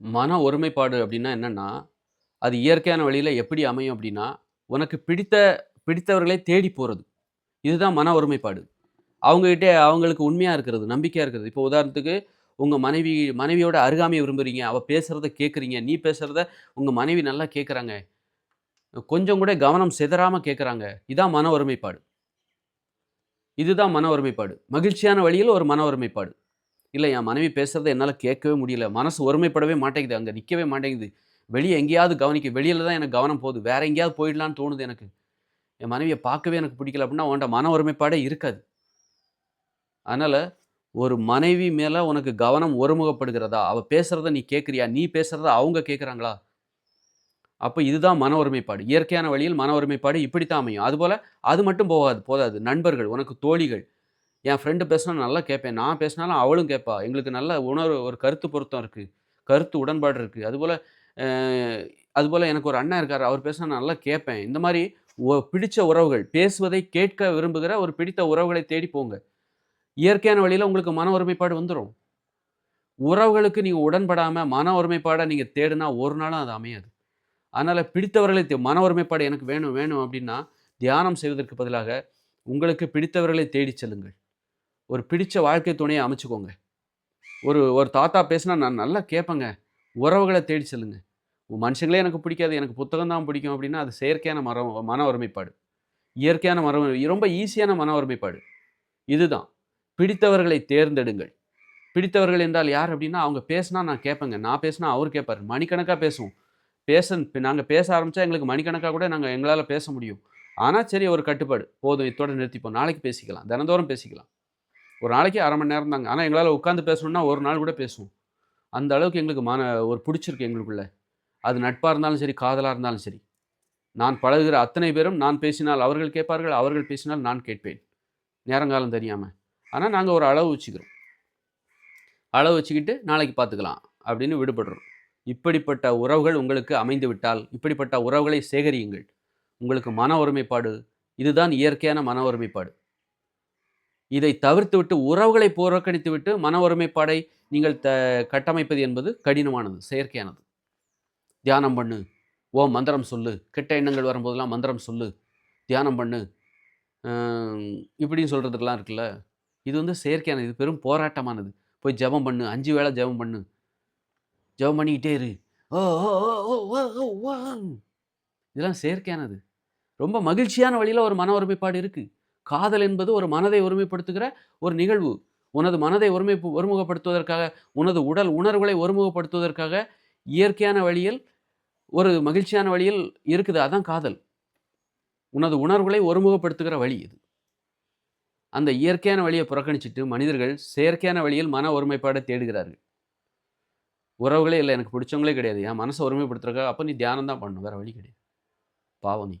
மன ஒருமைப்பாடு அப்படின்னா என்னென்னா அது இயற்கையான வழியில் எப்படி அமையும் அப்படின்னா, உனக்கு பிடித்த பிடித்தவர்களை தேடி போகிறது இதுதான் மன ஒருமைப்பாடு. அவங்ககிட்ட அவங்களுக்கு உண்மையாக இருக்கிறது, நம்பிக்கையாக இருக்கிறது. இப்போ உதாரணத்துக்கு உங்கள் மனைவி மனைவியோட அருகாமையை விரும்புறீங்க. அவள் பேசுகிறத கேட்குறீங்க. நீ பேசுகிறத உங்கள் மனைவி நல்லா கேட்குறாங்க. கொஞ்சம் கூட கவனம் சிதறாம கேட்குறாங்க. இதான் மன ஒருமைப்பாடு. இதுதான் மன ஒருமைப்பாடு. மகிழ்ச்சியான வழியில் ஒரு மன ஒருமைப்பாடு. இல்லை என் மனைவி பேசுகிறத என்னால் கேட்கவே முடியல. மனசு ஒருமைப்படவே மாட்டேங்குது. அங்கே நிற்கவே மாட்டேங்குது. வெளியே எங்கேயாவது கவனிக்க வெளியில் தான் எனக்கு கவனம் போகுது. வேற எங்கேயாவது போயிடலான்னு தோணுது எனக்கு. என் மனைவியை பார்க்கவே எனக்கு பிடிக்கல அப்படின்னா, உன்ட்ட மன ஒருமைப்பாடே இருக்காது. அதனால் ஒரு மனைவி மேலே உனக்கு கவனம் ஒருமுகப்படுகிறதா? அவள் பேசுகிறத நீ கேட்குறியா நீ பேசுகிறத அவங்க கேட்குறாங்களா? அப்போ இதுதான் மன ஒருமைப்பாடு. இயற்கையான வழியில் மன ஒருமைப்பாடு இப்படித்தான் அமையும். அதுபோல் அது மட்டும் போகாது போதாது. நண்பர்கள், உனக்கு தோழிகள். என் ஃப்ரெண்டு பேசினா நல்லா கேட்பேன். நான் பேசினாலும் அவளும் கேட்பா. எங்களுக்கு நல்ல உணர்வு ஒரு கருத்து பொருத்தம் இருக்குது கருத்து உடன்பாடு இருக்குது அதுபோல் அதுபோல் எனக்கு ஒரு அண்ணன் இருக்கார் அவர் பேசினா நல்லா கேட்பேன். இந்த மாதிரி பிடித்த உறவுகள், பேசுவதை கேட்க விரும்புகிற ஒரு பிடித்த உறவுகளை தேடி போங்க. இயற்கையான வழியில் உங்களுக்கு மன ஒருமைப்பாடு வந்துடும் உறவுகளுக்கு நீங்கள் உடன்படாமல் மன ஒருமைப்பாடை நீங்கள் தேடுனா ஒரு நாளும் அது அமையாது. அதனால் பிடித்தவர்களை தே மன ஒருமைப்பாடு எனக்கு வேணும், வேணும் அப்படின்னா, தியானம் செய்வதற்கு பதிலாக உங்களுக்கு பிடித்தவர்களை தேடிச் செல்லுங்கள். ஒரு பிடிச்ச வாழ்க்கை துணையை அமைச்சுக்கோங்க. ஒரு ஒரு தாத்தா பேசினா நான் நல்லா கேட்பேங்க. உறவுகளை தேடி செல்லுங்க. மனுஷங்களே எனக்கு பிடிக்காது. எனக்கு புத்தகம் தான் பிடிக்கும் அப்படின்னா, அது செயற்கையான மரம் மன ஒருமைப்பாடு. இயற்கையான மரம் ரொம்ப ஈஸியான மன ஒருமைப்பாடு. இதுதான். பிடித்தவர்களை தேர்ந்தெடுங்கள். பிடித்தவர்கள் என்றால் யார் அப்படின்னா, அவங்க பேசினா நான் கேட்பேங்க. நான் பேசினா அவர் கேட்பார் மணிக்கணக்காக பேசுவோம். பேச நாங்கள் பேச ஆரம்பித்தா எங்களுக்கு மணிக்கணக்காக கூட நாங்கள் எங்களால் பேச முடியும். ஆனால் சரி ஒரு கட்டுப்பாடு. போதும் இதோட நிறுத்திப்போம். நாளைக்கு பேசிக்கலாம். தினந்தோறும் பேசிக்கலாம். ஒரு நாளைக்கு அரை மணி நேரம் தாங்க. ஆனால் எங்களால் உட்காந்து பேசணும்னா ஒரு நாள் கூட பேசுவோம். அந்த அளவுக்கு எங்களுக்கு மன ஒரு பிடிச்சிருக்கு எங்களுக்குள்ள. அது நட்பாக இருந்தாலும் சரி, காதலாக இருந்தாலும் சரி. நான் பழகுகிற அத்தனை பேரும் நான் பேசினால் அவர்கள் கேட்பார்கள். அவர்கள் பேசினால் நான் கேட்பேன். நேரங்காலம் தெரியாமல் ஆனால் நாங்கள் ஒரு அளவு வச்சுக்கிறோம். அளவு வச்சுக்கிட்டு நாளைக்கு பார்த்துக்கலாம் அப்படின்னு விடுபடுறோம். இப்படிப்பட்ட உறவுகள் உங்களுக்கு அமைந்து விட்டால், இப்படிப்பட்ட உறவுகளை சேகரியுங்கள். உங்களுக்கு மன ஒருமைப்பாடு இதுதான் இயற்கையான மன ஒருமைப்பாடு. இதை தவிர்த்துவிட்டு உறவுகளை புறக்கணித்துவிட்டு மன ஒருமைப்பாடை நீங்கள் த கட்டமைப்பது என்பது கடினமானது, செயற்கையானது. தியானம் பண்ணு. ஓ மந்திரம் சொல்லு. கெட்ட எண்ணங்கள் வரும்போதெல்லாம் மந்திரம் சொல்லு. தியானம் பண்ணு. இப்படின்னு சொல்றதுக்கெல்லாம் இருக்குல்ல. இது வந்து செயற்கையானது. இது பெரும் போராட்டமானது. போய் ஜெபம் பண்ணு. அஞ்சு வேளை ஜெபம் பண்ணு. ஜெபம் பண்ணிக்கிட்டே இரு. ஓ இதெல்லாம் செயற்கையானது. ரொம்ப மகிழ்ச்சியான வழியில் ஒரு மன ஒருமைப்பாடு இருக்குது காதல் என்பது ஒரு மனதை ஒருமைப்படுத்துகிற ஒரு நிகழ்வு. உனது மனதை ஒருமை ஒருமுகப்படுத்துவதற்காக, உனது உடல் உணர்வுகளை ஒருமுகப்படுத்துவதற்காக இயற்கையான வழியில் ஒரு மகிழ்ச்சியான வழியில் இருக்குது. அதான் காதல். உனது உணர்வுகளை ஒருமுகப்படுத்துகிற வழி இது. அந்த இயற்கையான வழியை புறக்கணிச்சிட்டு மனிதர்கள் செயற்கையான வழியில் மன ஒருமைப்பாடை தேடுகிறார்கள். உறவுகளே இல்லை எனக்கு பிடிச்சவங்களே கிடையாது. என் மனசை ஒருமைப்படுத்துறக்கா அப்போ நீ தியானம் தான் பண்ணணும். வேறு வழி கிடையாது. பாவம் நீ.